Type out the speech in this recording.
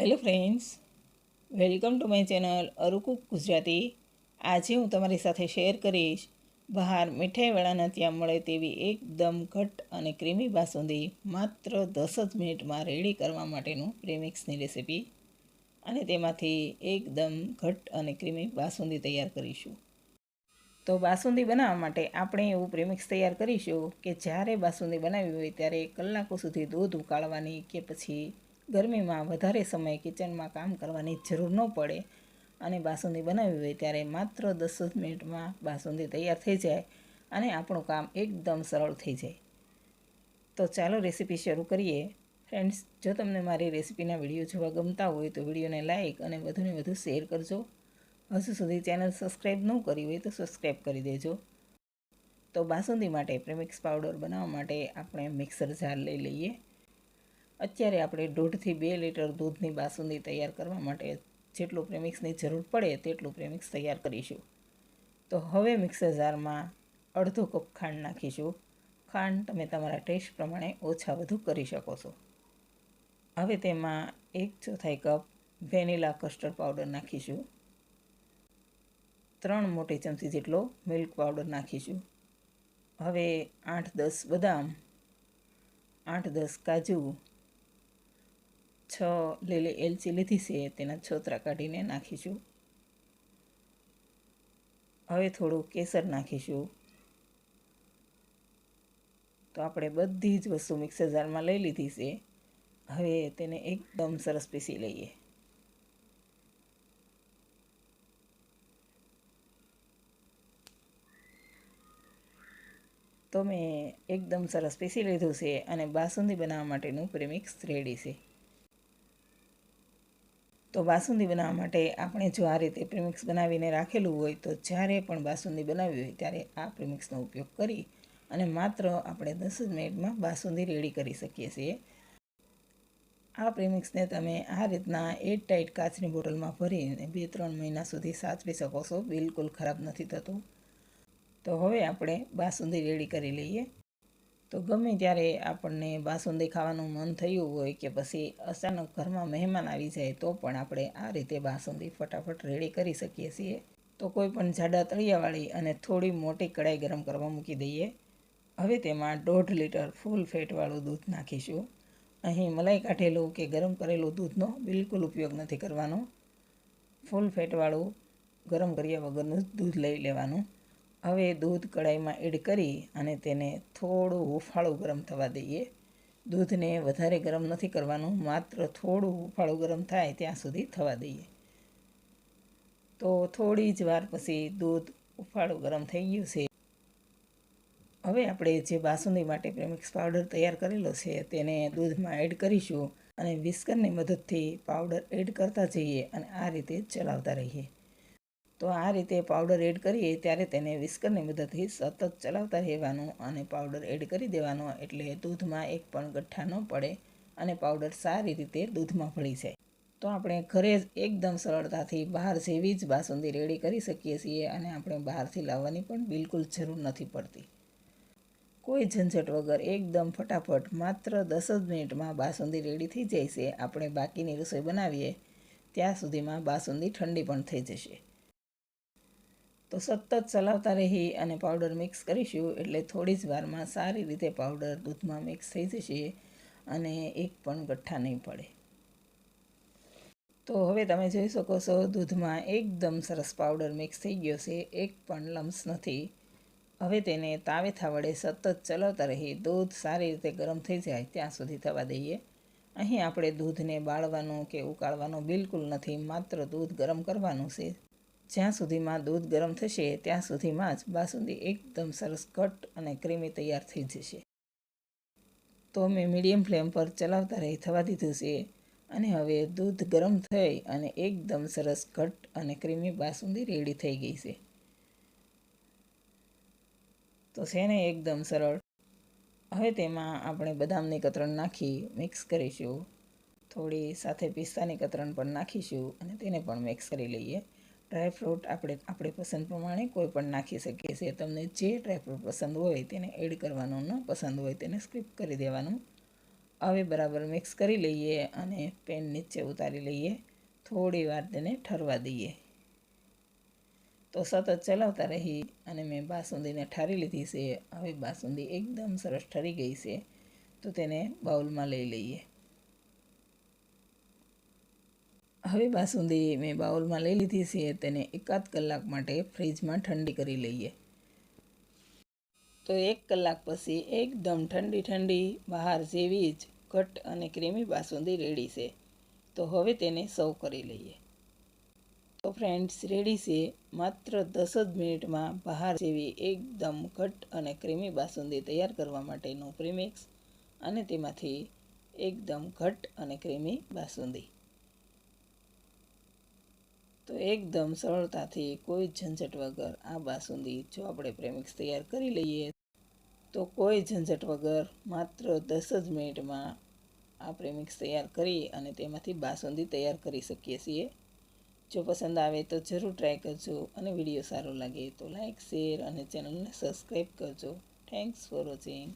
Hello friends welcome to my channel અરુકુક Gujarati આજે હું તમારી સાથે શેર કરીશ બહાર મીઠાઈવાળાના ત્યાં મળે તેવી એકદમ ઘટ અને ક્રીમી બાસુંદી. માત્ર દસ જ મિનિટમાં રેડી કરવા માટેનું પ્રેમિક્સની રેસીપી અને તેમાંથી એકદમ ઘટ અને ક્રીમી બાસુંદી તૈયાર કરીશું. તો બાસુંદી બનાવવા માટે આપણે એવું પ્રેમિક્સ તૈયાર કરીશું કે જ્યારે બાસુંદી બનાવી હોય ત્યારે કલાકો સુધી દૂધ ઉકાળવાની કે પછી ગરમીમાં વધારે સમય કિચનમાં કામ કરવાની જરૂર ન પડે અને બાસુંદી બનાવી હોય ત્યારે માત્ર દસ મિનિટમાં બાસુંદી તૈયાર થઈ જાય અને આપણું કામ એકદમ સરળ થઈ જાય. તો ચાલો રેસીપી શરૂ કરીએ. ફ્રેન્ડ્સ જો તમને મારી રેસીપીના વીડિયો જોવા ગમતા હોય તો વિડીયોને લાઇક અને વધુને વધુ શેર કરજો. હજુ સુધી ચેનલ સબસ્ક્રાઈબ ન કરી હોય તો સબસ્ક્રાઈબ કરી દેજો. તો બાસુંદી માટે પ્રેમિક્સ પાવડર બનાવવા માટે આપણે મિક્સર જાર લઈ લઈએ. અત્યારે આપણે દોઢથી બે લીટર દૂધની બાસુંદી તૈયાર કરવા માટે જેટલું પ્રેમિક્સની જરૂર પડે તેટલું પ્રેમિક્સ તૈયાર કરીશું. તો હવે મિક્સર જારમાં અડધો કપ ખાંડ નાખીશું. ખાંડ તમે તમારા ટેસ્ટ પ્રમાણે ઓછા વધુ કરી શકો છો. હવે તેમાં એક ચોથાઈ કપ વેનીલા કસ્ટર્ડ પાવડર નાખીશું. ત્રણ મોટી ચમચી જેટલો મિલ્ક પાવડર નાખીશું. હવે આઠ દસ બદામ, આઠ દસ કાજુ છ લીલી એલચી લીધી છે, તેના છોતરા કાઢીને નાખીશું. હવે થોડું કેસર નાખીશું. તો આપણે બધી જ વસ્તુ મિક્સર જારમાં લઈ લીધી છે. હવે તેને એકદમ સરસ પીસી લઈએ. તો મેં એકદમ સરસ પીસી લીધું છે અને બાસુંદી બનાવવા માટેનું પ્રેમિક્સ રેડી છે. તો બાસુંદી બનાવવા માટે આપણે જો આ રીતે પ્રિમિક્સ બનાવીને રાખેલું હોય તો જ્યારે પણ બાસુંદી બનાવી હોય ત્યારે આ પ્રિમિક્સનો ઉપયોગ કરી અને માત્ર આપણે દસ જ મિનિટમાં બાસુંદી રેડી કરી શકીએ છીએ. આ પ્રિમિક્સને તમે આ રીતના એટ ટાઈટ કાચની બોટલમાં ભરીને બે ત્રણ મહિના સુધી સાચવી શકો છો. બિલકુલ ખરાબ નથી થતું. તો હવે આપણે બાસુંદી રેડી કરી લઈએ. તો ગમે ત્યારે આપણને બાસુંદી ખાવાનું મન થયું હોય કે પછી અચાનક ઘરમાં મહેમાન આવી જાય તો પણ આપણે આ રીતે બાસુંદી ફટાફટ રેડી કરી શકીએ છીએ. તો કોઈ પણ જાડા તળિયાવાળી અને થોડી મોટી કડાઈ ગરમ કરવા મૂકી દઈએ. હવે તેમાં દોઢ લીટર ફૂલ ફેટવાળું દૂધ નાખીશું. અહીં મલાઈ કાઢેલું કે ગરમ કરેલું દૂધનો બિલકુલ ઉપયોગ નથી કરવાનો. ફૂલ ફેટવાળું ગરમ કર્યા વગરનું દૂધ લઈ લેવાનું. હવે દૂધ કડાઈમાં એડ કરી અને તેને થોડું હૂંફાળું ગરમ થવા દઈએ. દૂધને વધારે ગરમ નથી કરવાનું, માત્ર થોડું હૂંફાળું ગરમ થાય ત્યાં સુધી થવા દઈએ. તો થોડી જ વાર પછી દૂધ હૂંફાળું ગરમ થઈ ગયું છે. હવે આપણે જે બાસુંદી માટે પ્રેમિક્સ પાવડર તૈયાર કરેલો છે તેને દૂધમાં એડ કરીશું અને વિસ્કરની મદદથી પાવડર એડ કરતા જઈએ અને આ રીતે ચલાવતા રહીએ. તો આ રીતે પાવડર એડ કરીએ ત્યારે તેને વિસ્કરની મદદથી સતત ચલાવતા રહેવાનું અને પાવડર એડ કરી દેવાનો એટલે દૂધમાં એક પણ ગઠ્ઠા ન પડે અને પાવડર સારી રીતે દૂધમાં ભળી જાય. તો આપણે ઘરે જ એકદમ સરળતાથી બહાર જેવી જ બાસુંદી રેડી કરી શકીએ છીએ અને આપણે બહારથી લાવવાની પણ બિલકુલ જરૂર નથી પડતી. કોઈ ઝંઝટ વગર એકદમ ફટાફટ માત્ર દસ જ મિનિટમાં બાસુંદી રેડી થઈ જાય છે. આપણે બાકીની રસોઈ બનાવીએ, ત્યાં સુધીમાં બાસુંદી ઠંડી પણ થઈ જશે. તો સતત ચલાવતા રહી અને પાવડર મિક્સ કરીશું એટલે થોડી જ વારમાં સારી રીતે પાવડર દૂધમાં મિક્સ થઈ જશે અને એક પણ ગઠ્ઠા નહીં પડે. તો હવે તમે જોઈ શકો છો દૂધમાં એકદમ સરસ પાવડર મિક્સ થઈ ગયો છે, એક પણ લમ્સ નથી. હવે તેને તાવેથા વડે સતત ચલાવતા રહી, દૂધ સારી રીતે ગરમ થઈ જાય ત્યાં સુધી થવા દઈએ. અહીં આપણે દૂધને બાળવાનું કે ઉકાળવાનું બિલકુલ નથી, માત્ર દૂધ ગરમ કરવાનું છે. જ્યાં સુધીમાં દૂધ ગરમ થશે, ત્યાં સુધીમાં જ બાસુંદી એકદમ સરસ કટ અને ક્રીમી તૈયાર થઈ જશે. તો મેં મીડિયમ ફ્લેમ પર ચલાવતા રહી થવા દીધું છે અને હવે દૂધ ગરમ થઈ અને એકદમ સરસ ઘટ અને ક્રીમી બાસુંદી રેડી થઈ ગઈ છે. તો છે ને એકદમ સરળ. હવે તેમાં આપણે બદામની કતરણ નાખી મિક્સ કરીશું. થોડી સાથે પિસ્તાની કતરણ પણ નાખીશું અને તેને પણ મિક્સ કરી લઈએ. ડ્રાયફ્રૂટ આપણે, આપણી પસંદ પ્રમાણે કોઈ પણ નાખી શકીએ છીએ. તમને જે ડ્રાયફ્રૂટ પસંદ હોય તેને એડ કરવાનું ન પસંદ હોય તેને સ્કીપ કરી દેવાનું. હવે બરાબર મિક્સ કરી લઈએ અને પેન નીચે ઉતારી લઈએ. થોડી વાર તેને ઠરવા દઈએ. તો સતત ચલાવતા રહી અને મેં બાસુંદીને ઠારી લીધી છે. હવે બાસુંદી એકદમ સરસ ઠરી ગઈ છે. તો તેને બાઉલમાં લઈ લઈએ. હવે બાસુંદી મેં બાઉલમાં લઈ લીધી છે, તેને એકાદ કલાક માટે ફ્રીજમાં ઠંડી કરી લઈએ. તો એક કલાક પછી એકદમ ઠંડી ઠંડી બહાર જેવી જ ઘટ અને ક્રીમી બાસુંદી રેડી છે. તો હવે તેને સર્વ કરી લઈએ. તો ફ્રેન્ડ્સ, રેડી છે. માત્ર દસ જ મિનિટમાં બહાર જેવી એકદમ ઘટ અને ક્રીમી બાસુંદી તૈયાર કરવા માટેનું પ્રીમિક્સ અને તેમાંથી એકદમ ઘટ અને ક્રીમી બાસુંદી. તો એકદમ સરળતાથી કોઈ ઝંઝટ વગર આ બાસુંદી જો આપણે પ્રેમિક્સ તૈયાર કરી લઈએ, તો કોઈ ઝંઝટ વગર માત્ર દસ જ મિનિટમાં આ પ્રેમિક્સ તૈયાર કરી અને તેમાંથી બાસુંદી તૈયાર કરી શકીએ છીએ. જો પસંદ આવે તો જરૂર ટ્રાય કરજો અને વીડિયો સારો લાગે તો લાઇક શેર અને ચેનલને સબસ્ક્રાઈબ કરજો. Thanks for watching